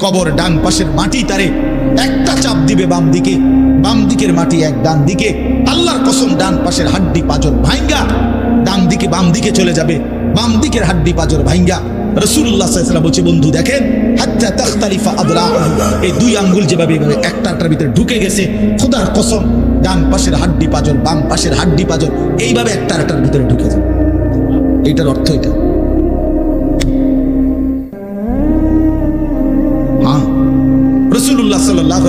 কবর ডান পাশের মাটি তারে একটা চাপ দিবে বাম দিকে। বাম দিকের মাটি এক, ডান দিকে। আল্লাহর কসম, ডান পাশের হাড্ডি পাজর ভাইঙ্গা। ডান দিকে বাম দিকে চলে যাবে। বাম দিকের হাড্ডি পাজর ভাইঙ্গা। বলছে, বন্ধু, দেখেন এই দুই আঙ্গুল যেভাবে একটাটার ভিতরে ঢুকে গেছে কসম, ডান পাশের হাড্ডি বাম পাশের হাড্ডি এইভাবে ভিতরে ঢুকে যাবে। এইটার অর্থ এটা।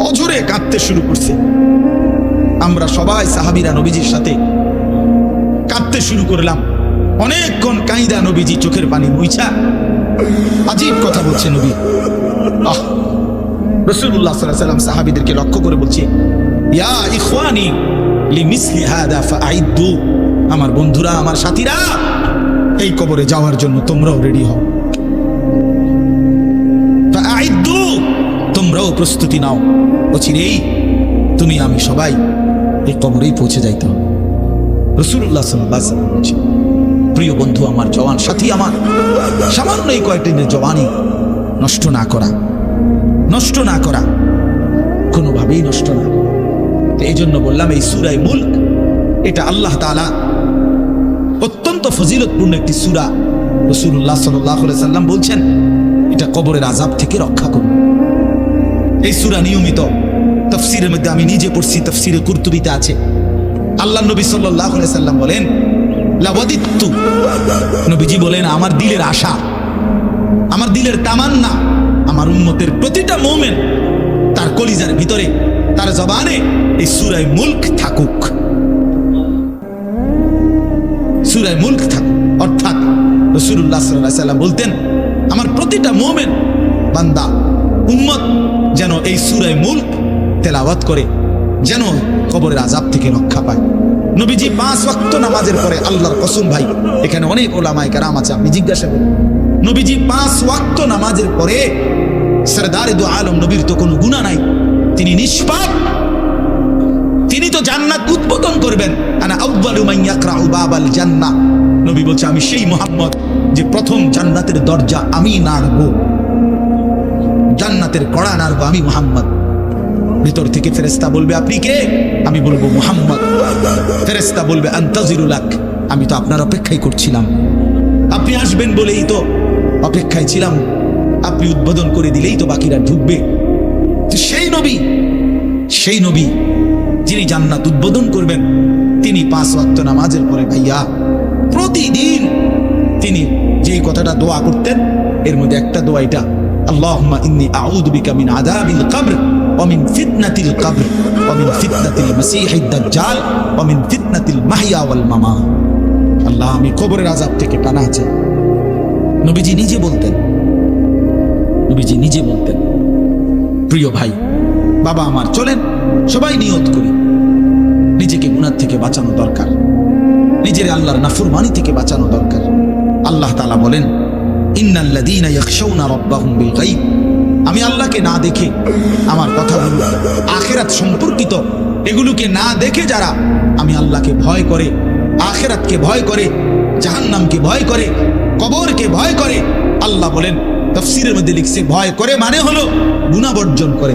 অঝরে কাঁদতে শুরু করছে। আমরা সবাই সাহাবিরা নবীজির সাথে কাঁদতে শুরু করলাম। অনেকক্ষণ কাইদা নবীজি চোখের পানি মুইছা। আজীব কথা বলছে নবী। আহ রসুল্লাহ সাল্লাহ সাল্লাম সাহাবিদেরকে লক্ষ্য করে বলছে, ইয়া ইখওয়ানি আমার বন্ধুরা, আমার সাথীরা, এই কবরে যাওয়ার জন্য তোমরাও রেডি হও। তোমরাও প্রস্তুতি নাও। অচিরেই তুমি আমি সবাই এই কবরেই পৌঁছে যাইতে হবে। রসুল্লাহ প্রিয় বন্ধু, আমার জওয়ান সাথী আমার, সামান্য এই কয়েকটা জওয়ানি নষ্ট না করা, নষ্ট না করা, কোনোভাবেই নষ্ট না এই জন্য বললাম, এই সুরাই মুল্ক, এটা আল্লাহ তালা অত্যন্ত ফজিলতপূর্ণ একটি সুরা। রসুল্লাহ সাল্লাহ সাল্লাম বলছেন, এটা কবরের আজাব থেকে রক্ষা করুন। এই সুরা নিয়মিত তফসিরের মধ্যে আমি নিজে পড়ছি, তফসিরে কুর্তুবিতে আছে। আল্লাহ নবী সাল্লাহ সাল্লাম বলেন লাবাদিত্তু নবীজি বলেন, আমার দিলের আশা, আমার দিলের তামান্না, আমার উন্মতের প্রতিটা মোমেন তার কলিজার ভিতরে, তার জবানে এই সুরায় মুল্ক থাকুক। সুরায় মুল্ক থাকুক। অর্থাৎ রসুল্লাহ সাল্লাহ সাল্লাম বলতেন, আমার প্রতিটা মোমেন, বান্দা, উম্মত যেন এই সুরায় মূল তেলাওয়াত করে, যেন কবরের আজাব থেকে রক্ষা পায়। নবীজি পাঁচ ওয়াক্ত নামাজের পরে আল্লাহর কসম ভাই, এখানে অনেক ওলামায় কারাম আছে আমি জিজ্ঞাসা করি নবীজি পাঁচ ওয়াক্ত নামাজের পরে সরদার দু আলম নবীর তো কোনো গুণা নাই, তিনি নিষ্পাপ। তিনি তো জান্নাত উদ্বোধন করবেন। আনা আউয়ালু মান ইয়াকরাউ বাবাল নবী বলছে, আমি সেই মোহাম্মদ যে প্রথম জান্নাতের দরজা আমি নাড়বো। জান্নাতের কড়া নাড়বো আমি মোহাম্মদ। ভিতর থেকে ফেরেস্তা বলবে, আপনি কে? আমি বলব, মোহাম্মদ। ফেরেস্তা বলবে আন্তাজিরুলাক আমি তো আপনার অপেক্ষাই করছিলাম। আপনি আসবেন বলেই তো অপেক্ষায় ছিলাম। আপনি উদ্বোধন করে দিলেই তো বাকিরা ঢুকবে। সেই নবী সেই নবী যিনি জান্নাত উদ্বোধন করবেন, তিনি পাঁচ ওয়াক্ত নামাজের পরে ভাইয়া প্রতিদিন তিনি যেই কথাটা দোয়া করতেন, এর মধ্যে একটা দোয়া এটা আল্লাহুম্মা ইন্নী আউযু বিকা মিন আযাবিল কবর ওয়া মিন ফিতনাতিল কবর ওয়া মিন ফিতনাতিল মাসীহিদ দাজ্জাল ওয়া মিন মামাত আল্লাহ, আমি কবরের আযাব থেকে পানাহ চাই নবীজি নিজে বলতেন। নবীজি নিজে বলতেন, প্রিয় ভাই, বাবা আমার, চলেন, সবাই নিয়ত করি। নিজেকে গুনার থেকে বাঁচানো দরকার। নিজের আল্লাহর নাফরমানি থেকে বাঁচানো দরকার। আল্লাহ তাআলা বলেন আমি আল্লাহকে না দেখে আমার কথা কথাগুলো আখেরাত সম্পর্কিত এগুলোকে না দেখে যারা আমি আল্লাহকে ভয় করে, আখেরাতকে ভয় করে, জাহান্নামকে ভয় করে, কবরকে ভয় করে, আল্লাহ বলেন, তফসিরের মধ্যে লিখছে ভয় করে মানে হলো গুণাবর্জন করে।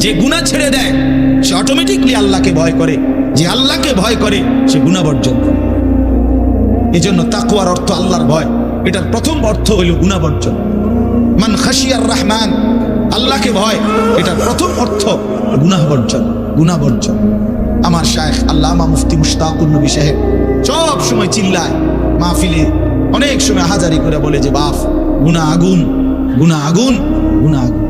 যে গুণা ছেড়ে দেয়, সে অটোমেটিকলি আল্লাহকে ভয় করে। যে আল্লাহকে ভয় করে, সে গুণা বর্জন করে। এজন্য তাকুয়ার অর্থ আল্লাহর ভয়। এটার প্রথম অর্থ হইল গুণা বর্জন। মান খাসিয়ার রহমান, আল্লাহকে ভয়। এটার প্রথম অর্থ গুনাহ বর্জন গুনাহ বর্জন। আমার শায়েখ আল্লামা মুফতি মুশতাকুর নবী সাহেব সব সময় চিল্লায়, মাহফিলে অনেক সময় হাজারি করে বলে যে বাপ গুনাহ আগুন গুনাহ আগুন গুনাহ আগুন।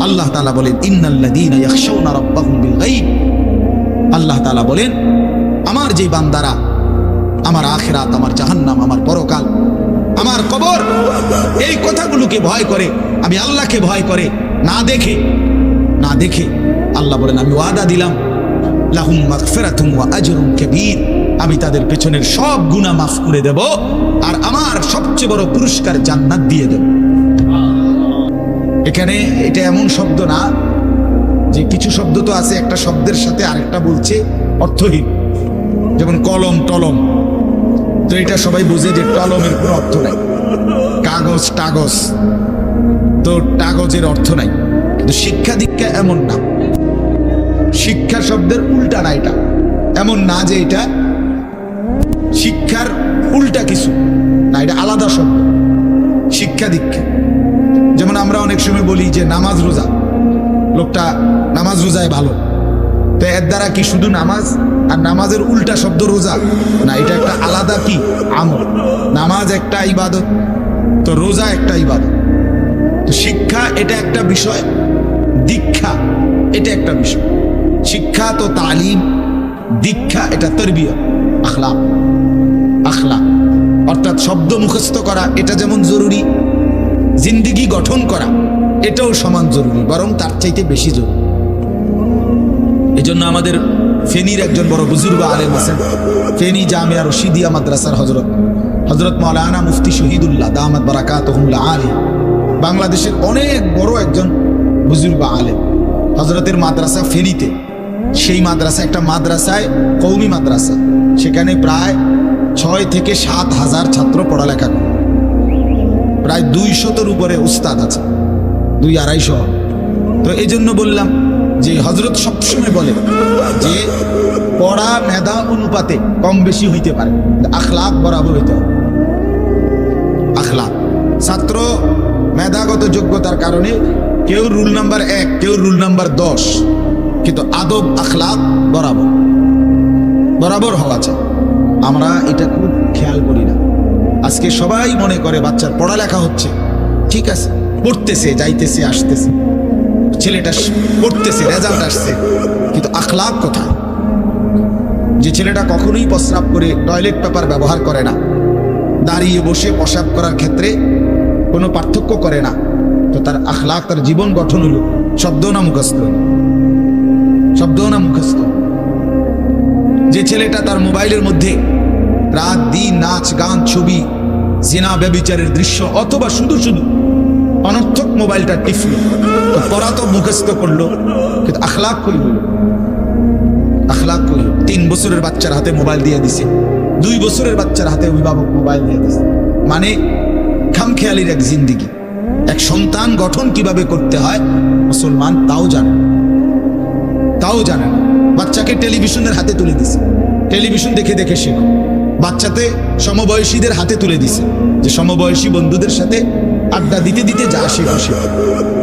আল্লাহ তালা বলেন আল্লাহ তালা বলেন, আমার যে বান্দারা, আমার আখেরাত, আমার জাহান্নাম, আমার পরকাল, আমার কবর, এই কথাগুলোকে ভয় করে, আমি আল্লাহকে ভয় করে, না দেখে না দেখে আল্লাহ বলেন, আমি ওয়াদা দিলাম আমি তাদের পেছনের সব গুনাহ মাফ করে দেব আর আমার সবচেয়ে বড় পুরস্কার জান্নাত দিয়ে দেব। এখানে এটা এমন শব্দ না যে কিছু শব্দ তো আছে, একটা শব্দের সাথে আরেকটা বলছে অর্থহীন। যেমন কলম, টলম। তো এটা সবাই বুঝে যে টলমের কোনো অর্থ নাই। কাগজ, টাগজ। তো টাগজের অর্থ নাই। কিন্তু শিক্ষা দীক্ষা এমন না। শিক্ষা শব্দের উল্টা না এটা। এমন না যে এটা শিক্ষার উল্টা কিছু না, এটা আলাদা শব্দ। শিক্ষা দীক্ষা। আমরা অনেক সময় বলি যে নামাজ রোজা। লোকটা নামাজ রোজায় ভালো। তো এর দ্বারা কি শুধু নামাজ আর নামাজের উল্টা শব্দ রোজা? না, এটা একটা আলাদা কি? আমল। নামাজ একটা ইবাদত, তো রোজা একটা ইবাদত। তো শিক্ষা এটা একটা বিষয়, দীক্ষা এটা একটা বিষয়। শিক্ষা তো তালিম, দীক্ষা এটা তরবিয় আখলা আখলা অর্থাৎ শব্দ মুখস্থ করা এটা যেমন জরুরি জিন্দিগি গঠন করা, এটাও সমান জরুরি, বরং তার চাইতে বেশি জরুরি। এজন্য আমাদের ফেনীর একজন বড় বুজুর্গ আলেম আছেন, ফেনী জামিয়া রশিদিয়া মাদ্রাসার হজরত হজরত মৌলানা মুফতি শহীদুল্লাহ দামাত বারাকাত আলী, বাংলাদেশের অনেক বড় একজন বুজুর্গ আলেম। হজরতের মাদ্রাসা ফেনীতে, সেই মাদ্রাসা একটা মাদ্রাসায় কৌমি মাদ্রাসা, সেখানে প্রায় ছয় থেকে সাত হাজার ছাত্র পড়ালেখা করে। প্রায় দুইশতর উপরে উস্তাদ আছে। দুই আড়াইশো। তো এই জন্য বললাম যে হজরত সবসময় বলে যে পড়া, মেধা, অনুপাতে কম বেশি হইতে পারে। আখলাক বরাবর হইতে হবে। আখলাক। ছাত্র মেধাগত যোগ্যতার কারণে কেউ রুল নাম্বার এক, কেউ রুল নাম্বার দশ, কিন্তু আদব, আখলাক বরাবর। বরাবর হওয়া চাই। আমরা এটা খুব খেয়াল করি না। আজকে সবাই মনে করে বাচ্চার পড়ালেখা হচ্ছে। ঠিক আছে, পড়তেছে, যাইতেছে, আসতেছে। ছেলেটা পড়তেছে রেজাল্ট আসছে। কিন্তু আখলাক কোথায় যে ছেলেটা কখনোই প্রস্রাব করে টয়লেট পেপার ব্যবহার করে না। দাঁড়িয়ে বসে প্রসাব করার ক্ষেত্রে কোনো পার্থক্য করে না। তো তার আখলাক, তার জীবন গঠন হলো শব্দ না মুখস্থ। শব্দ না মুখস্থ। যে ছেলেটা তার মোবাইলের মধ্যে রাত, দিন, নাচ, গান, ছবি, জিনা, ব্যবিচারের দৃশ্য, অথবা শুধু শুধু অনর্থক মোবাইলটা টিফল তো তো মুখস্থ করল, কিন্তু আখলাক কই হইল আখলাক কই তিন বছরের বাচ্চার হাতে মোবাইল দিয়ে দিছে। দুই বছরের বাচ্চার হাতে অভিভাবক মোবাইল দিয়ে দিছে। মানে খামখেয়ালির এক জিন্দিগি। এক সন্তান গঠন কীভাবে করতে হয়, মুসলমান তাও জানে তাও জানে না। বাচ্চাকে টেলিভিশনের হাতে তুলে দিছে। টেলিভিশন দেখে দেখে শেখো। বাচ্চাতে সমবয়সীদের হাতে তুলে দিছে। যে সমবয়সী বন্ধুদের সাথে আড্ডা দিতে দিতে যা সে শেখো